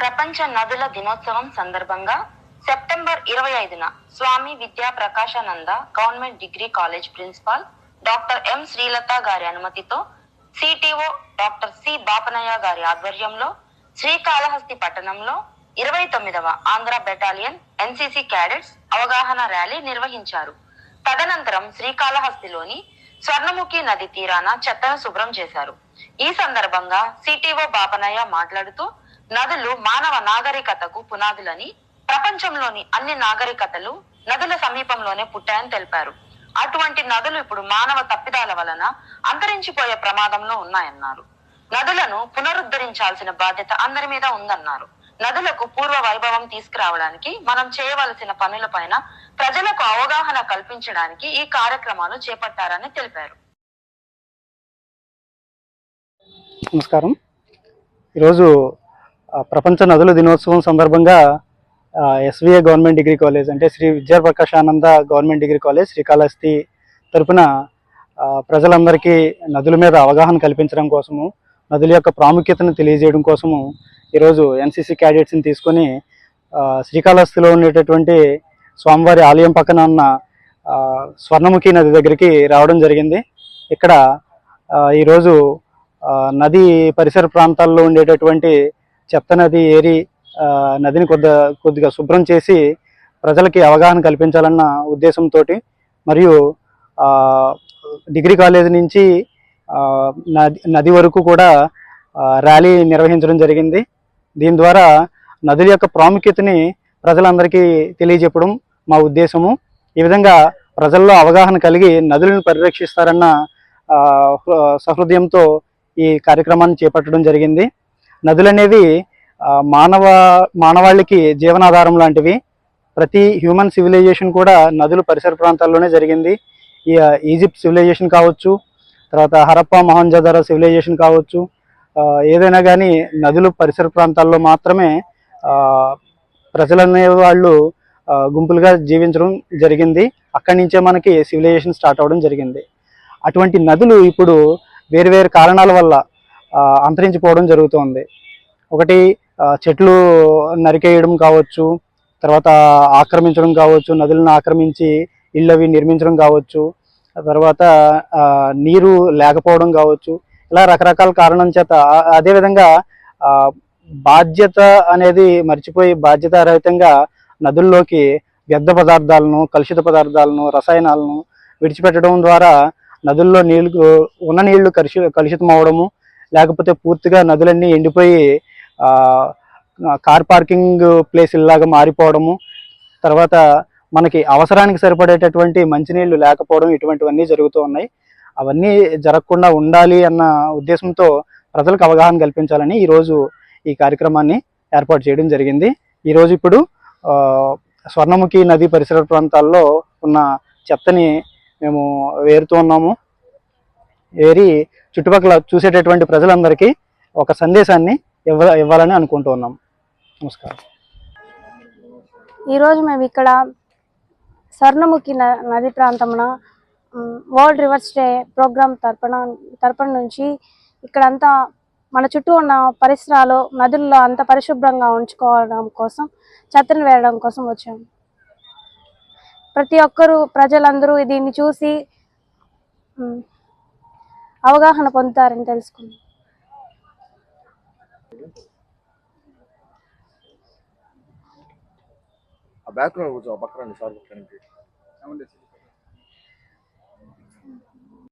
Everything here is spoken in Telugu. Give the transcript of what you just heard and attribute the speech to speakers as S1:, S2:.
S1: ప్రపంచ నదుల దినోత్సవం సందర్భంగా సెప్టెంబర్ ఇరవై ఐదున Swami Vidya Prakashananda government degree college principal doctor M Srilatha గారి అనుమతితో సిటిఓ డాక్టర్ సి బాపనయ్య గారి ఆధ్వర్యంలో శ్రీకాళహస్తి పట్టణంలో ఇరవై తొమ్మిదవ ఆంధ్ర బెటాలియన్ ఎన్సిసి క్యాడెట్స్ అవగాహన ర్యాలీ నిర్వహించారు. తదనంతరం శ్రీకాళహస్తిలోని స్వర్ణముఖి నది తీరాన చెత్తను శుభ్రం చేశారు. ఈ సందర్భంగా సిటిఓ బాపనయ్య మాట్లాడుతూ నదులు మానవ నాగరికతకు పునాదులని ప్రపంచంలోని అన్ని నాగరికతలు నదుల సమీపంలోనే పుట్టాయని తెలిపారు. అటువంటి నదులు ఇప్పుడు మానవ తప్పిదాల వలన అంతరించిపోయే ప్రమాదంలో ఉన్నాయన్నారు. నదులను పునరుద్ధరించాల్సిన బాధ్యత అందరి మీద ఉందన్నారు. నదులకు పూర్వ వైభవం తీసుకురావడానికి మనం చేయవలసిన పనులపైన ప్రజలకు అవగాహన కల్పించడానికి ఈ కార్యక్రమాలు చేపట్టారని తెలిపారు.
S2: నమస్కారం. ఈరోజు ప్రపంచ నదుల దినోత్సవం సందర్భంగా ఎస్విఏ గవర్నమెంట్ డిగ్రీ కాలేజ్ అంటే Shri Vidyaprakashananda government degree college Srikalahasti తరపున ప్రజలందరికీ నదుల మీద అవగాహన కల్పించడం కోసము నదుల యొక్క ప్రాముఖ్యతను తెలియజేయడం కోసము ఈరోజు ఎన్సీసీ క్యాడెట్స్ని తీసుకొని శ్రీకాళహస్తిలో ఉండేటటువంటి స్వామివారి ఆలయం పక్కన ఉన్న స్వర్ణముఖి నది దగ్గరికి రావడం జరిగింది. ఇక్కడ ఈరోజు నది పరిసర ప్రాంతాల్లో ఉండేటటువంటి చెత్త నది ఏరి నదిని కొద్ది కొద్దిగా శుభ్రం చేసి ప్రజలకి అవగాహన కల్పించాలన్న ఉద్దేశంతో మరియు డిగ్రీ కాలేజ్ నుంచి నది నది వరకు కూడా ర్యాలీ నిర్వహించడం జరిగింది. దీని ద్వారా నదుల యొక్క ప్రాముఖ్యతని ప్రజలందరికీ తెలియజెప్పడం మా ఉద్దేశము. ఈ విధంగా ప్రజల్లో అవగాహన కలిగి నదులను పరిరక్షిస్తారన్న సహృదయంతో ఈ కార్యక్రమాన్ని చేపట్టడం జరిగింది. నదులు అనేవి మానవ మానవాళికి జీవనాధారం లాంటివి. ప్రతి హ్యూమన్ సివిలైజేషన్ కూడా నదులు పరిసర ప్రాంతాల్లోనే జరిగింది. ఈ ఈజిప్ట్ సివిలైజేషన్ కావచ్చు తర్వాత హరప్పా మొహంజదార సివిలైజేషన్ కావచ్చు ఏదైనా కానీ నదులు పరిసర ప్రాంతాల్లో మాత్రమే ప్రజలనే వాళ్ళు గుంపులుగా జీవించడం జరిగింది. అక్కడి నుంచే మనకి సివిలైజేషన్ స్టార్ట్ అవ్వడం జరిగింది. అటువంటి నదులు ఇప్పుడు వేరు వేరు కారణాల వల్ల అంతరించిపోవడం జరుగుతోంది. ఒకటి చెట్లు నరికేయడం కావచ్చు తర్వాత ఆక్రమించడం కావచ్చు నదులను ఆక్రమించి ఇళ్ళు అవి నిర్మించడం కావచ్చు తర్వాత నీరు లేకపోవడం కావచ్చు ఇలా రకరకాల కారణం చేత అదేవిధంగా బాధ్యత అనేది మర్చిపోయి బాధ్యతారహితంగా నదుల్లోకి వ్యర్థ పదార్థాలను కలుషిత పదార్థాలను రసాయనాలను విడిచిపెట్టడం ద్వారా నదుల్లో నీళ్ళు ఉన్న నీళ్ళు కలుషి కలుషితం అవడము లేకపోతే పూర్తిగా నదులన్నీ ఎండిపోయి కార్ పార్కింగ్ ప్లేస్ లాగా మారిపోవడము తర్వాత మనకి అవసరానికి సరిపడేటటువంటి మంచినీళ్ళు లేకపోవడం ఇటువంటివన్నీ జరుగుతూ ఉన్నాయి. అవన్నీ జరగకుండా ఉండాలి అన్న ఉద్దేశంతో ప్రజలకు అవగాహన కల్పించాలని ఈరోజు ఈ కార్యక్రమాన్ని ఏర్పాటు చేయడం జరిగింది. ఈరోజు ఇప్పుడు స్వర్ణముఖి నది పరిసర ప్రాంతాల్లో ఉన్న చెత్తని మేము వేరుతూ ఉన్నాము. ఏరి చుట్టుపక్కల చూసేటటువంటి ప్రజలందరికీ ఒక సందేశాన్ని ఇవ్వ ఇవ్వాలని అనుకుంటూ ఉన్నాం. నమస్కారం.
S3: ఈరోజు మేము ఇక్కడ స్వర్ణముఖి న- నది ప్రాంతమున వరల్డ్ రివర్స్ డే ప్రోగ్రామ్ తరపున తరపున నుంచి ఇక్కడంతా మన చుట్టూ ఉన్న పరిసరాలు నదుల్లో అంత పరిశుభ్రంగా ఉంచుకోవడం కోసం చెత్తను వేయడం కోసం వచ్చాము ప్రతి ఒక్కరూ ప్రజలందరూ దీన్ని చూసి అవగాహన పొందుతారని తెలుసుకున్నాం
S4: ఆ బ్యాక్గ్రౌండ్ కొంచెం పక్కన సార్ పక్కన